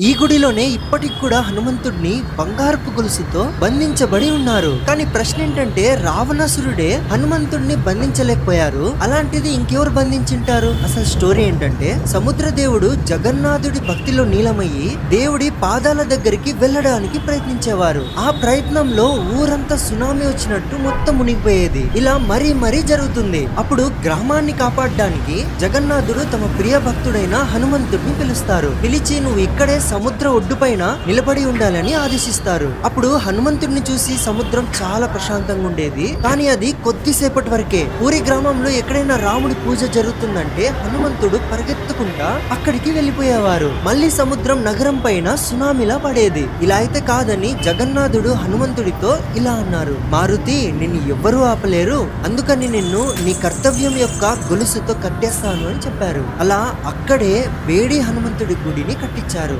ఈ గుడిలోనే ఇప్పటికి కూడా హనుమంతుడిని బంగారపు గొలుసుతో బంధించబడి ఉన్నారు. కానీ ప్రశ్న ఏంటంటే రావణాసురుడే హనుమంతుడిని బంధించలేకపోయారు. అలాంటిది ఇంకెవరు బంధించింటారు? అసలు స్టోరీ ఏంటంటే సముద్ర దేవుడు జగన్నాథుడి భక్తిలో నీలమయ్యి దేవుడి పాదాల దగ్గరికి వెళ్ళడానికి ప్రయత్నించేవారు. ఆ ప్రయత్నంలో ఊరంతా సునామీ వచ్చినట్టు మొత్తం మునిగిపోయేది. ఇలా మరీ మరీ జరుగుతుంది. అప్పుడు గ్రామాన్ని కాపాడడానికి జగన్నాథుడు తమ ప్రియ భక్తుడైన హనుమంతుడిని పిలుస్తారు. పిలిచి నువ్వు ఇక్కడే సముద్ర ఒడ్డుపైన నిలబడి ఉండాలని ఆదేశిస్తారు. అప్పుడు హనుమంతుడిని చూసి సముద్రం చాలా ప్రశాంతంగా ఉండేది. కానీ అది కొద్దిసేపటి వరకే. పూరి గ్రామంలో ఎక్కడైనా రాముడి పూజ జరుగుతుందంటే హనుమంతుడు పరిగెత్తుకుంటా అక్కడికి వెళ్ళిపోయేవారు. మళ్ళీ సముద్రం నగరం పైన సునామీలా పడేది. ఇలా అయితే కాదని జగన్నాథుడు హనుమంతుడితో ఇలా అన్నారు. మారుతి నిన్ను ఎవ్వరూ ఆపలేరు. అందుకని నిన్ను నీ కర్తవ్యం యొక్క గొలుసుతో కట్టేస్తాను అని చెప్పారు. అలా అక్కడే వేడి హనుమంతుడి గుడిని కట్టించారు.